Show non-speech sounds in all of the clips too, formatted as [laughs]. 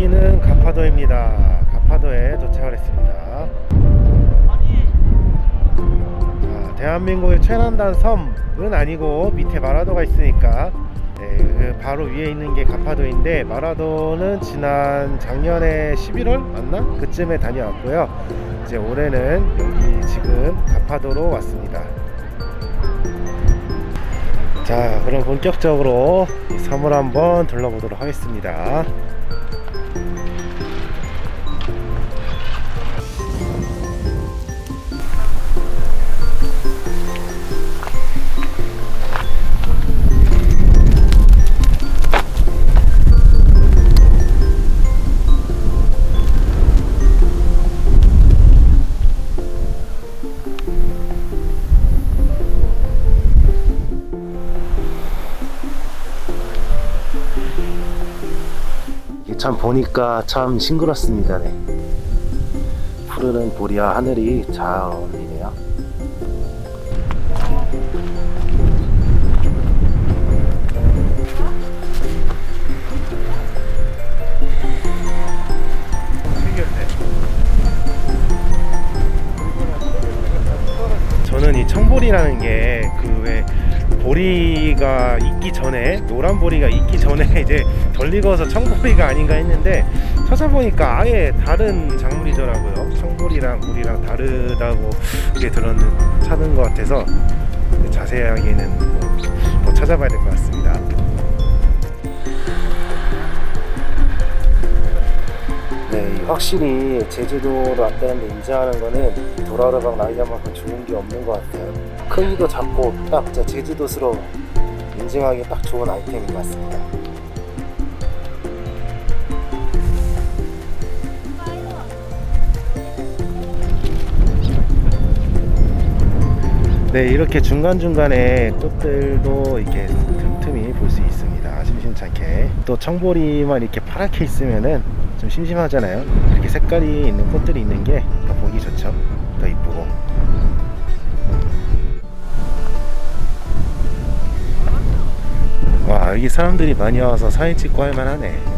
여기는 가파도입니다. 가파도에 도착을 했습니다. 자, 대한민국의 최남단 섬은 아니고 밑에 마라도가 있으니까 네, 그 바로 위에 있는 게 가파도인데 마라도는 지난 작년에 11월 맞나 그쯤에 다녀왔고요. 이제 올해는 여기 지금 가파도로 왔습니다. 자, 그럼 본격적으로 이 섬을 한번 둘러보도록 하겠습니다. 참 보니까 참 싱그럽습니다. 네. 푸르른 보리와 하늘이 잘 어울리네요. 저는 이 청보리라는 게 그 왜 보리가 익기 전에 노란 보리가 익기 전에 [laughs] 이제 덜 익어서 청보리가 아닌가 했는데 찾아보니까 아예 다른 작물이더라고요. 청보리랑 보리랑 다르다고 이렇게 들었는 찾은 것 같아서 자세하게는 뭐더 찾아봐야 될 것 같습니다. 네, 확실히 제주도로 왔다는 데 인정하는 거는 도라르방 나이자만큼 좋은 게 없는 것 같아요. 크기도 작고 딱 진짜 제주도스러운 인증하기 딱 좋은 아이템인 것 같습니다. 네, 이렇게 중간중간에 꽃들도 이렇게 틈틈이 볼 수 있습니다. 심심찮게. 또 청보리만 이렇게 파랗게 있으면은 좀 심심하잖아요. 이렇게 색깔이 있는 꽃들이 있는 게더 보기 좋죠. 와, 여기 사람들이 많이 와서 사진 찍고 할 만하네.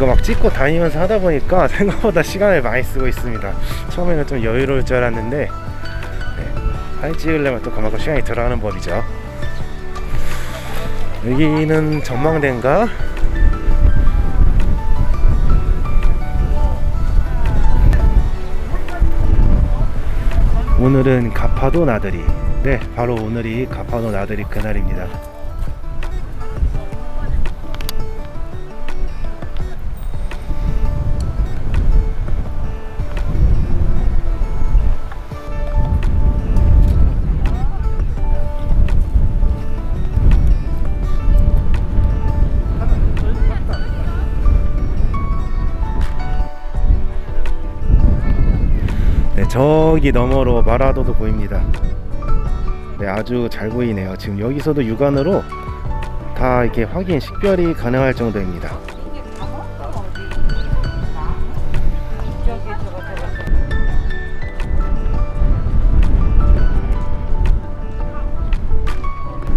이거 막 찍고 다니면서 하다 보니까 [laughs] 생각보다 시간을 많이 쓰고 있습니다. 처음에는 좀 여유로울 줄 알았는데 네, 사진 찍으려면 또 그만큼 시간이 들어가는 법이죠. 여기는 전망대인가? 오늘은 가파도 나들이. 네, 바로 오늘이 가파도 나들이 그날입니다. 저기 너머로 마라도도 보입니다. 네, 아주 잘 보이네요. 지금 여기서도 육안으로 다 이렇게 확인, 식별이 가능할 정도입니다.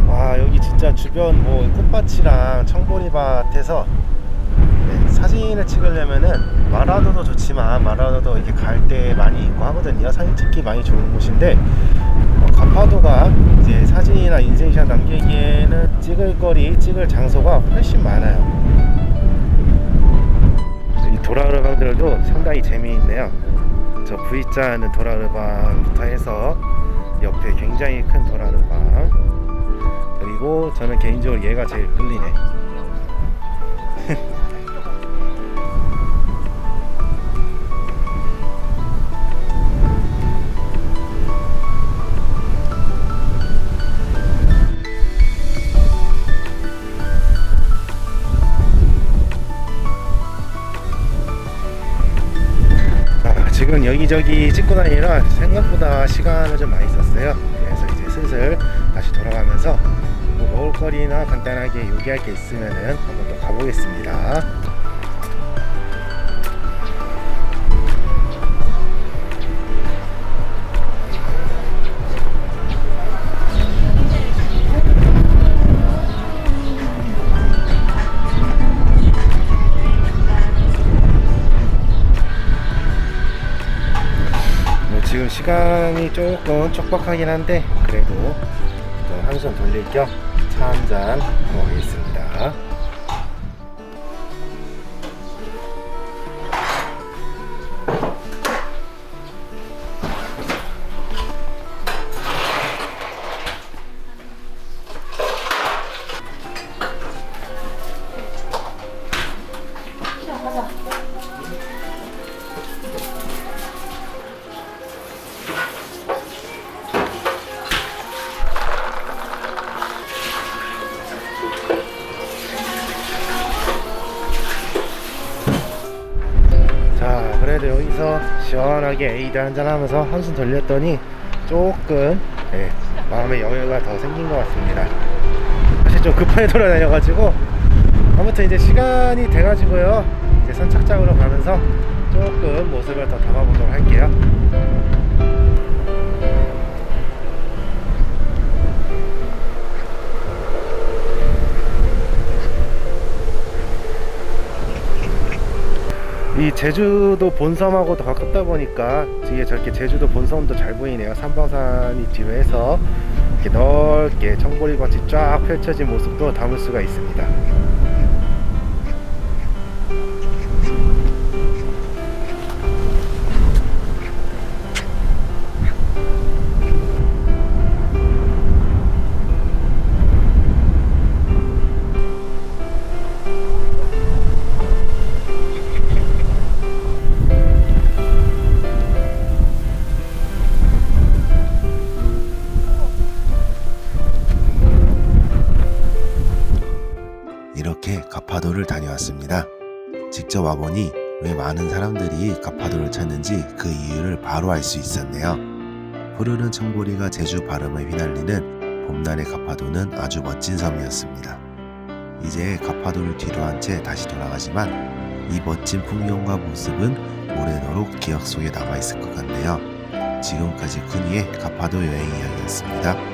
와, 여기 진짜 주변 뭐 꽃밭이랑 청보리밭에서 네, 사진을 찍으려면은 마라도도 좋지만 마라도도 이렇게 갈 때 많이 있고 하거든요. 사진 찍기 많이 좋은 곳인데 어, 가파도가 이제 사진이나 인생샷 남기기에는 찍을 거리, 찍을 장소가 훨씬 많아요. 이 도라르방들도 상당히 재미있네요. 저 V자 하는 도라르방부터 해서 옆에 굉장히 큰 도라르방 그리고 저는 개인적으로 얘가 제일 끌리네. 여기저기 찍고 다니느라 생각보다 시간을 좀 많이 썼어요. 그래서 이제 슬슬 다시 돌아가면서 뭐 먹을거리나 간단하게 요기할 게 있으면은 한번 또 가보겠습니다. 지금 시간이 조금 촉박하긴 한데 그래도 좀 한숨 돌릴 겸 차 한잔 먹겠습니다. 여기서 시원하게 에이드 한잔 하면서 한숨 돌렸더니 조금 예, 마음의 여유가 더 생긴 것 같습니다. 사실 좀 급하게 [laughs] 돌아다녀가지고 아무튼 이제 시간이 돼가지고요. 이제 선착장으로 가면서 조금 모습을 더 담아보도록 할게요 제주도 본섬하고 더 가깝다 보니까 뒤에 저렇게 제주도 본섬도 잘 보이네요. 삼방산이 뒤에서 이렇게 넓게 청보리 밭이 쫙 펼쳐진 모습도 담을 수가 있습니다. 이렇게 가파도를 다녀왔습니다. 직접 와보니 왜 많은 사람들이 가파도를 찾는지 그 이유를 바로 알 수 있었네요. 푸르른 청보리가 제주 바람에 휘날리는 봄날의 가파도는 아주 멋진 섬이었습니다. 이제 가파도를 뒤로 한 채 다시 돌아가지만 이 멋진 풍경과 모습은 오래도록 기억 속에 남아있을 것 같네요. 지금까지 쿠니의 가파도 여행 이야기였습니다.